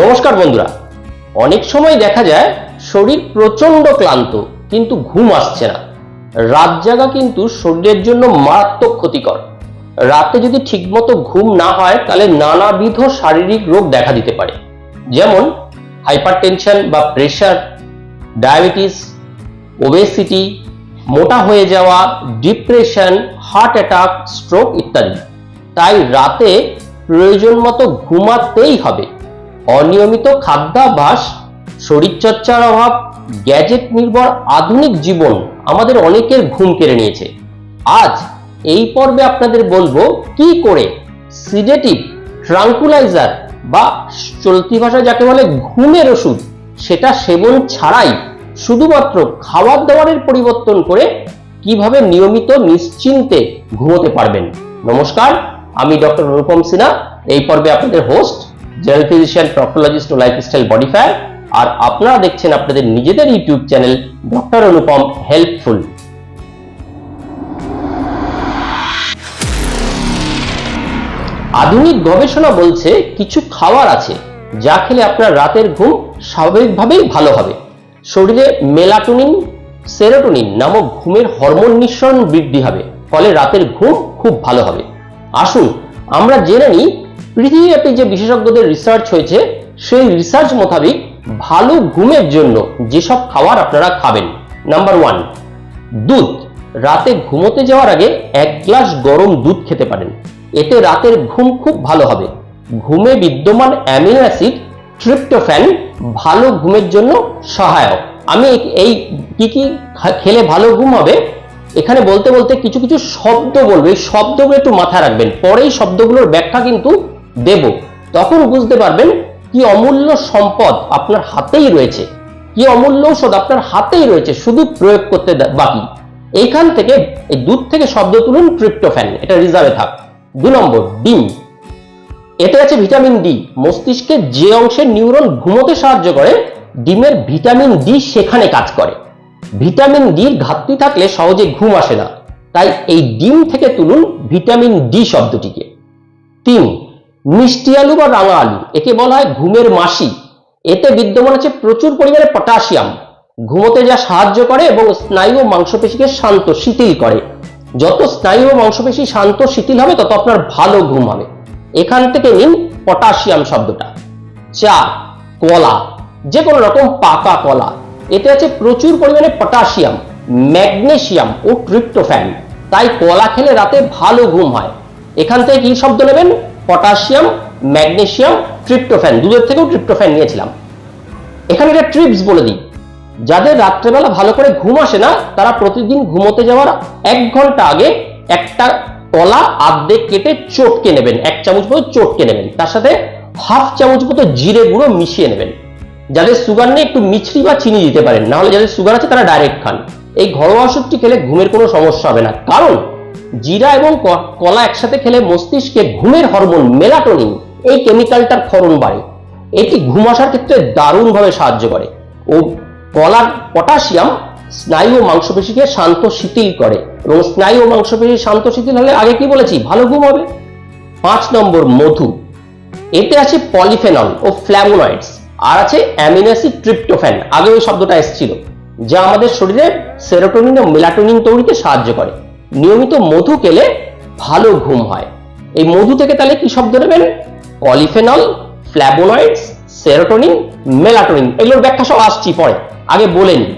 নমস্কার বন্ধুরা। অনেক সময় দেখা যায় শরীর প্রচণ্ড ক্লান্ত, কিন্তু ঘুম আসছে না। রাত জাগা কিন্তু শরীরের জন্য মারাত্মক ক্ষতিকর। রাতে যদি ঠিকমতো ঘুম না হয়, তাহলে নানাবিধ শারীরিক রোগ দেখা দিতে পারে। যেমন হাইপারটেনশন বা প্রেশার, ডায়াবেটিস, ওবেসিটি, মোটা হয়ে যাওয়া, ডিপ্রেশন, হার্ট অ্যাটাক, স্ট্রোক ইত্যাদি। তাই রাতে প্রয়োজন মতো ঘুমাতেই হবে। অনিয়মিত খাদ্যাভ্যাস, শরীরচর্চার অভাব, গ্যাজেট নির্ভর আধুনিক জীবন আমাদের অনেকের ঘুম কেড়ে নিয়েছে। আজ এই পর্বে আপনাদের বলব কি করে সিডেটিভ, ট্রাঙ্কুলাইজার বা চলতি ভাষায় যাকে বলে ঘুমের ওষুধ, সেটা সেবন ছাড়াই শুধুমাত্র খাবার দাবারের পরিবর্তন করে কীভাবে নিয়মিত নিশ্চিন্তে ঘুমোতে পারবেন। নমস্কার, আমি ডক্টর অনুপম সিনহা, এই পর্বে আপনাদের হোস্ট জেনারেল ফিজিশিয়ান প্রক্টোলজিস্ট ও লাইফস্টাইল মডিফায়ার আর আপনারা দেখছেন আপনাদের নিজেদের YouTube channel doctor Anupam helpful আধুনিক গবেষণা বলছে কিছু খাবার আছে যা খেলে আপনার রাতের ঘুম স্বাভাবিকভাবেই ভালো হবে। শরীরে মেলাটোনিন, সেরোটোনিন নামক ঘুমের হরমোন নিঃসরণ বৃদ্ধি হবে, ফলে রাতের ঘুম খুব ভালো হবে। আসুন, আমরা জেনে নিই পৃথিবীব্যাপী যে বিশেষজ্ঞদের রিসার্চ হয়েছে, সেই রিসার্চ মোতাবেক ভালো ঘুমের জন্য যেসব খাবার আপনারা খাবেন নাম্বার ওয়ান দুধ। রাতে ঘুমোতে যাওয়ার আগে এক গ্লাস গরম দুধ খেতে পারেন। এতে রাতের ঘুম খুব ভালো হবে। ঘুমে বিদ্যমান অ্যামিনো অ্যাসিড ট্রিপ্টোফ্যান ভালো ঘুমের জন্য সহায়ক। আমি এই কি কি খেলে ভালো ঘুম হবে? এখানে বলতে বলতে কিছু কিছু শব্দ বলব। এই শব্দগুলো একটু মাথায় রাখবেন। পরেই শব্দগুলোর ব্যাখ্যা কিন্তু দেব। তখন বুঝতে পারবেন কি অমূল্য সম্পদ আপনার হাতেই রয়েছে। কি অমূল্য ঔষধ আপনার হাতেই রয়েছে, শুধু প্রয়োগ করতে বাকি। এইখান থেকে, এই দুধ থেকে শব্দ তুলুন ট্রিপ্টোফ্যান, এটা রিজার্ভে থাক। দু নম্বর, ডিম। এতে আছে ভিটামিন ডি। মস্তিষ্কের যে অংশের নিউরন ঘুমোতে সাহায্য করে, ডিমের ভিটামিন ডি সেখানে কাজ করে। ভিটামিন ডির ঘাটতি থাকলে সহজে ঘুম আসে না। তাই এই ডিম থেকে তুলুন ভিটামিন ডি শব্দটিকে। তিন মিষ্টি আলু বা রাঙা আলু, একে বলা হয় ঘুমের মাসি। এতে বিদ্যমান আছে প্রচুর পরিমাণে পটাশিয়াম। ঘুমোতে যা সাহায্য করে এবং স্নায়ু ও মাংসপেশিকে শান্ত, শিথিল করে। যত স্নায়ু ও মাংসপেশি শান্ত, শিথিল হবে, তত আপনার ভালো ঘুম হবে। এখান থেকে নিন পটাশিয়াম শব্দটা। চার, কলা। যে কোনো রকম পাকা কলা। এতে আছে প্রচুর পরিমাণে পটাশিয়াম, ম্যাগনেশিয়াম ও ট্রিপ্টোফ্যান। তাই কলা খেলে রাতে ভালো ঘুম হয়। এখান থেকে কি শব্দ নেবেন? পটাশিয়াম, ম্যাগনেশিয়াম, ট্রিপ্টোফ্যান, দুধের থেকেও ট্রিপ্টোফ্যান নিয়েছিলাম। এখানে একটা ট্রিপস বলে দিই। যাদের রাত্রেবেলা ভালো করে ঘুম আসে না, তারা প্রতিদিন ঘুমোতে যাওয়ার এক ঘণ্টা আগে একটা কলা আর্ধেক কেটে চটকে নেবেন, এক চামচ মতো চটকে নেবেন। তার সাথে হাফ চামচ মতো জিরে গুঁড়ো মিশিয়ে নেবেন। যাদের সুগার নেই, একটু মিছরি বা চিনি দিতে পারেন। না হলে যাদের সুগার আছে, তারা ডাইরেক্ট খান। এই ঘরোয়া ওষুধটি খেলে ঘুমের কোনো সমস্যা হবে না। কারণ জিরা এবং কলা একসাথে খেলে মস্তিষ্কে ঘুমের হরমোন মেলাটোনিন, এই কেমিক্যালটার ক্ষরণ বাড়ে। এটি ঘুম আসার ক্ষেত্রে দারুণভাবে সাহায্য করে ও কলার পটাশিয়াম স্নায়ু ও মাংসপেশিকে শান্ত শিথিল করে। এবং স্নায়ু ও মাংসপেশি শান্ত শিথিল হলে আগে কি বলেছি? ভালো ঘুম হবে। পাঁচ নম্বর, মধু। এতে আছে পলিফেনল ও ফ্ল্যাভোনয়েডস আর আছে অ্যামিনো অ্যাসিড ট্রিপ্টোফ্যান। আগে ওই শব্দটা এসেছিল, যা আমাদের শরীরে সেরোটোনিন ও মেলাটোনিন তৈরিতে সাহায্য করে। নিয়মিত মধু খেলে ভালো ঘুম হয়। এই মধু থেকে তাহলে কি শব্দ নেবেন? পলিফেনল ফ্ল্যাভোনয়েডস সেরোটোনিন, মেলাটোনিন, এগুলোর ব্যাখ্যা সব আসছি পরে। আগে বলে নিই।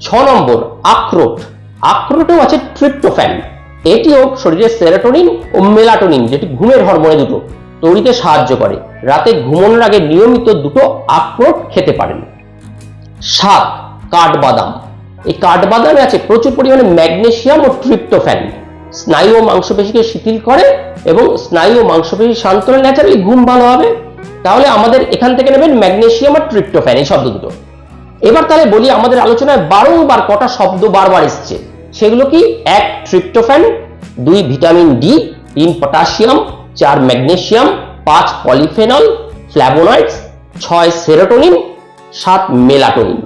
ছ নম্বর, আখরোট। আখরোটেও আছে ট্রিপ্টোফ্যান। এটিও শরীরের সেরোটোনিন ও মেলাটোনিন, যেটি ঘুমের হরমোনে দুটো তৈরিতে সাহায্য করে। রাতে ঘুমানোর আগে নিয়মিত দুটো আখরোট খেতে পারেন। সাত, কাঠবাদাম। এই কাঠবাদামে আছে প্রচুর পরিমাণে ম্যাগনেশিয়াম ও ট্রিপ্টোফ্যান। স্নায়ু ও মাংসপেশিকে শিথিল করে এবং স্নায়ু ও মাংসপেশি শান্ত হলে ন্যাচারালি ঘুম ভালো হবে। তাহলে আমাদের এখান থেকে নেবেন ম্যাগনেশিয়াম আর ট্রিপ্টোফ্যান এই শব্দ দুটো। এবার তাহলে বলি আমাদের আলোচনায় বারংবার কটা শব্দ বারবার এসছে। সেগুলো কি? এক, ট্রিপ্টোফ্যান, দুই, ভিটামিন ডি, তিন, পটাশিয়াম, চার, ম্যাগনেশিয়াম, পাঁচ, পলিফেনল ফ্ল্যাভোনয়েডস ছয়, সেরোটোনিন, সাত, মেলাটোনিন।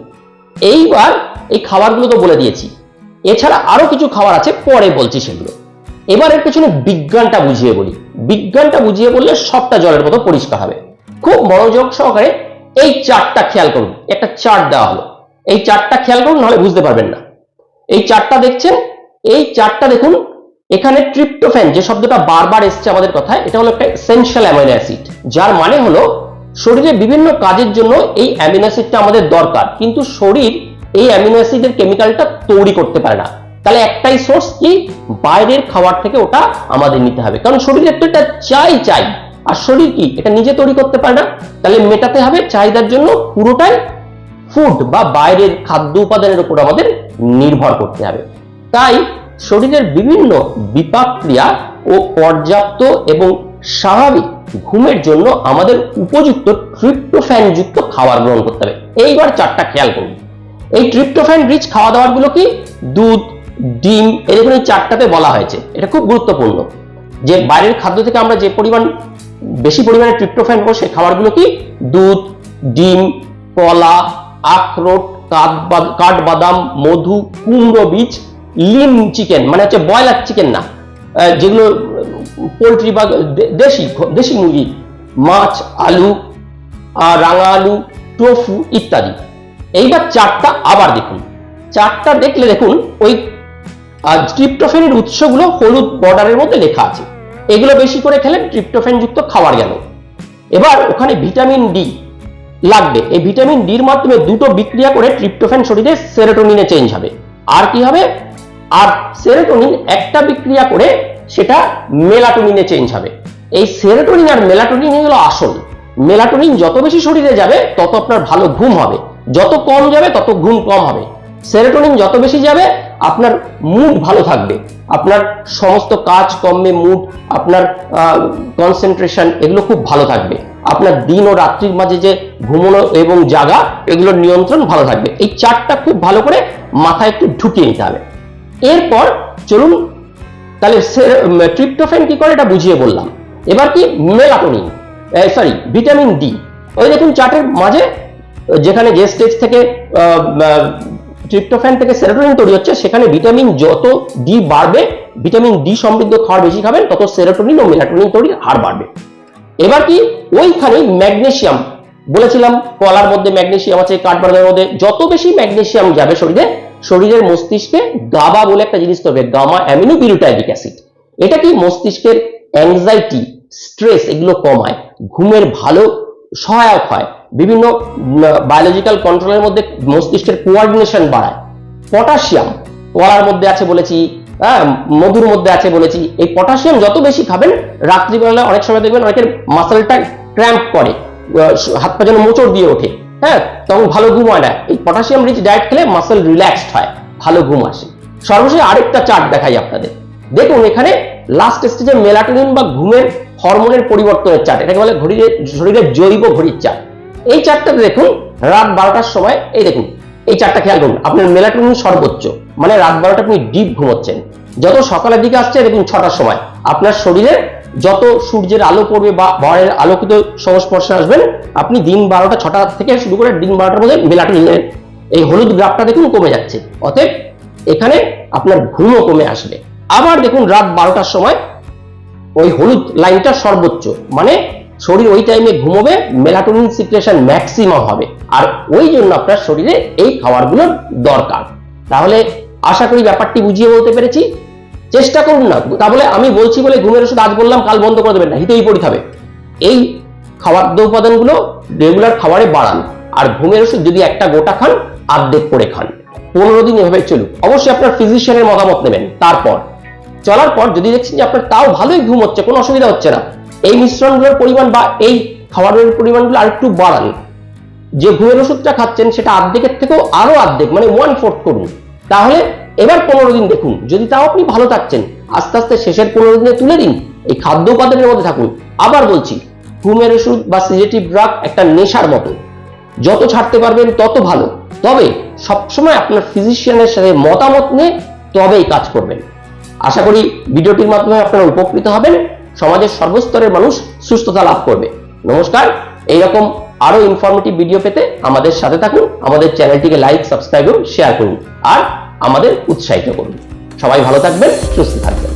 এইবার এই খাবারগুলো তো বলে দিয়েছি। এছাড়া আরও কিছু খাবার আছে, পরে বলছি সেগুলো। এবার এর পেছনে বিজ্ঞানটা বুঝিয়ে বলি। বিজ্ঞানটা বুঝিয়ে বললে সবটা জলের মতো পরিষ্কার হবে। খুব মনোযোগ সহকারে এই চারটা খেয়াল করুন, একটা চার্ট দেওয়া হলো। এই চারটা খেয়াল করুন, নাহলে বুঝতে পারবেন না। এই চারটা দেখছেন? এই চারটা দেখুন, এখানে ট্রিপ্টোফ্যান, যে শব্দটা বারবার এসছে আমাদের কথায়, এটা হলো একটা এসেনশিয়াল অ্যামিনো অ্যাসিড যার মানে হলো শরীরে বিভিন্ন কাজের জন্য এই অ্যামিনো অ্যাসিডটা আমাদের দরকার। কিন্তু শরীর এই অ্যামিনো অ্যাসিডের কেমিক্যালটা তৈরি করতে পারে না। তাহলে একটাই সোর্স কি? বাইরের খাবার থেকে ওটা আমাদের নিতে হবে। কারণ শরীরের তো এটা চাই চাই। আর শরীর কি? এটা নিজে তৈরি করতে পারে না। তাহলে মেটাতে হবে চাহিদার জন্য পুরোটাই ফুড বা বাইরের খাদ্য উপাদানের উপর আমাদের নির্ভর করতে হবে। তাই শরীরের বিভিন্ন বিপাক ক্রিয়া ও পর্যাপ্ত এবং স্বাভাবিক ঘুমের জন্য আমাদের উপযুক্ত ট্রিপ্টোফ্যান যুক্ত খাবার গ্রহণ করতে হবে। এইবার চারটা খেয়াল করুন। এই ট্রিপ্টোফ্যান রিচ খাওয়া দাওয়ারগুলো কি? দুধ, ডিম দেখুন এই চারটাতে বলা হয়েছে। এটা খুব গুরুত্বপূর্ণ। যে বাইরের খাদ্য থেকে আমরা যে পরিমাণ, বেশি পরিমাণে ট্রিপ্টোফ্যান পাবো, সেই খাবারগুলো কি? দুধ, ডিম, কলা, আখরোট, কাঠবা- কাঠবাদাম, মধু, কুমড়ো বীজ, লিম চিকেন মানে হচ্ছে ব্রয়লার চিকেন না। যেগুলো, পোলট্রি বা দেশি দেশি মুরগি, মাছ, আলু রাঙা আলু, টোফু ইত্যাদি। এইবার চারটা আবার দেখুন। চারটা দেখলে দেখুন, ওই ট্রিপ্টোফেনের উৎসগুলো হলুদ বর্ডারের মধ্যে লেখা আছে। এগুলো বেশি করে খেলে ট্রিপ্টোফেন যুক্ত খাবার গেল। এবার ওখানে ভিটামিন ডি লাগবে। এই ভিটামিন ডির মাধ্যমে দুটো বিক্রিয়া করে ট্রিপ্টোফেন শরীরে সেরোটোনিনে চেঞ্জ হবে। আর কি হবে? আর সেরোটোনিন একটা বিক্রিয়া করে সেটা মেলাটোনিনে চেঞ্জ হবে। এই সেরোটোনিন আর মেলাটোনিন হলো আসল। মেলাটোনিন যত বেশি শরীরে যাবে, তত আপনার ভালো ঘুম হবে। যত কম যাবে, তত ঘুম কম হবে। সেরোটোনিন যত বেশি যাবে, আপনার মুড ভালো থাকবে। আপনার সমস্ত কাজ কমবে মুড আপনার কনসেন্ট্রেশন এগুলো খুব ভালো থাকবে। আপনার দিন ও রাত্রির মাঝে যে ঘুমোনো এবং জাগা এগুলোর নিয়ন্ত্রণ ভালো থাকবে। এই চারটা খুব ভালো করে মাথায় একটু ঢুকিয়ে নিতে হবে। এরপর চলুন, তাহলে ট্রিপ্টোফেন কি করে? এটা বুঝিয়ে বললাম। এবার কি? মেলাটোনিন সরি ভিটামিন ডি ওই দেখুন চার্টের মাঝে যেখানে যে স্টেজ থেকে ট্রিপ্টোফ্যান থেকে সেরোটোনিন তৈরি হচ্ছে, সেখানে ভিটামিন যত ডি বাড়বে ভিটামিন ডি সমৃদ্ধ খাবার বেশি খাবেন, তত সেরোটোনিন ও মেলাটোনিন তৈরির হার বাড়বে। এবার কি ওইখানে ম্যাগনেসিয়াম বলেছিলাম, কলার মধ্যে ম্যাগনেসিয়াম আছে, কাঠবাদামের মধ্যে, যত বেশি ম্যাগনেসিয়াম যাবে শরীরে, শরীরের মস্তিষ্কে গাবা বলে একটা জিনিস তৈরি হবে গামা অ্যামিনো বিউটাইলিক অ্যাসিড এটা কি মস্তিষ্কের অ্যাংজাইটি স্ট্রেস এগুলো কমায়, ঘুমের ভালো সহায়ক হয়। বিভিন্ন বায়োলজিক্যাল কন্ট্রোলের মধ্যে মস্তিষ্কের কোয়ার্ডিনেশন বাড়ায়। পটাশিয়াম কলার মধ্যে আছে বলেছি হ্যাঁ মধুর মধ্যে আছে বলেছি। এই পটাশিয়াম যত বেশি খাবেন, রাত্রিবেলা অনেক সময় দেখবেন অনেকের মাসেলটা ক্র্যাম্প করে হাত পা যেন মোচড় দিয়ে ওঠে হ্যাঁ তখন ভালো ঘুম হয় না। এই পটাশিয়াম রিচ ডায়েট খেলে মাসেল রিল্যাক্সড হয়, ভালো ঘুম আসে। সর্বশেষ আরেকটা চার্ট দেখাই আপনাদের। দেখুন এখানে লাস্ট স্টেজে মেলাটোনিন বা ঘুমের হরমোনের পরিবর্তনের চার্ট এটাকে বলে ঘড়ির, শরীরের জৈব ঘড়ির চার্ট এই চার্টটাতে দেখুন, রাত বারোটার সময়, এই দেখুন, এই চারটা খেয়াল করুন, আপনার মেলাটোনিন সর্বোচ্চ মানে রাত বারোটা আপনি ডিপ ঘুমোচ্ছেন। যত সকালের দিকে আসছে, দেখুন, ছটার সময়, আপনার শরীরে যত সূর্যের আলো পড়বে বা ভরের আলোকিত সংস্পর্শে আসবেন, আপনি দিন বারোটা, ছটা থেকে শুরু করে দিন বারোটার মধ্যে মেলাটোনিনের এই হলুদ গ্রাফটা দেখুন কমে যাচ্ছে। অতএব, এখানে আপনার ঘুমও কমে আসবে। আবার দেখুন, রাত বারোটার সময়, ওই হলুদ লাইনটা সর্বোচ্চ মানে শরীর ওই টাইমে ঘুমোবে মেলাটোনিন সিক্রেশন ম্যাক্সিমাম হবে। আর ওই জন্য আপনার শরীরে এই খাবারগুলোর দরকার। তাহলে আশা করি ব্যাপারটি বুঝিয়ে বলতে পেরেছি। চেষ্টা করুন না। তাহলে আমি বলছি বলে ঘুমের ওষুধ আজ বললাম, কাল বন্ধ করে দেবেন না, হিতেই পড়ি হবে। এই খাদ্য উপাদানগুলো রেগুলার খাবারে বাড়ান। আর ঘুমের ওষুধ যদি একটা গোটা খান আর্ধেক করে খান। পনেরো দিন এভাবে চলুক। অবশ্যই আপনার ফিজিশিয়ানের মতামত নেবেন। তারপর, চলার পর যদি দেখছেন যে আপনার তাও ভালোই ঘুম হচ্ছে, কোনো অসুবিধা হচ্ছে না। এই মিশ্রণগুলোর পরিমাণ বা এই খাবারের পরিমাণগুলো আরেকটু বাড়ান। যে ঘুমের ওষুধটা খাচ্ছেন সেটা অর্ধেকের থেকেও আরও অর্ধেক মানে ওয়ান ফোর্থ করুন। তাহলে এবার পনেরো দিন দেখুন, যদি তাও আপনি ভালো থাকছেন, আস্তে আস্তে শেষের পনেরো দিনে তুলে দিন, এই খাদ্য উপাদানের মধ্যে থাকুন। আবার বলছি, ঘুমের ওষুধ বা সিজেটিভ ড্রাগ একটা নেশার মতো। যত ছাড়তে পারবেন তত ভালো। তবে সবসময় আপনার ফিজিশিয়ানের সাথে মতামত নিয়ে তবেই কাজ করবেন। আশা করি ভিডিওটির মাধ্যমে আপনারা উপকৃত হবেন। সমাজের সর্বস্তরের মানুষ সুস্থতা লাভ করবে। নমস্কার, এইরকম আরও ইনফরমেটিভ ভিডিও পেতে আমাদের সাথে থাকুন, আমাদের চ্যানেলটিকে লাইক সাবস্ক্রাইব এবং শেয়ার করুন, আর আমাদের উৎসাহিত করুন। সবাই ভালো থাকবেন, সুস্থ থাকবেন।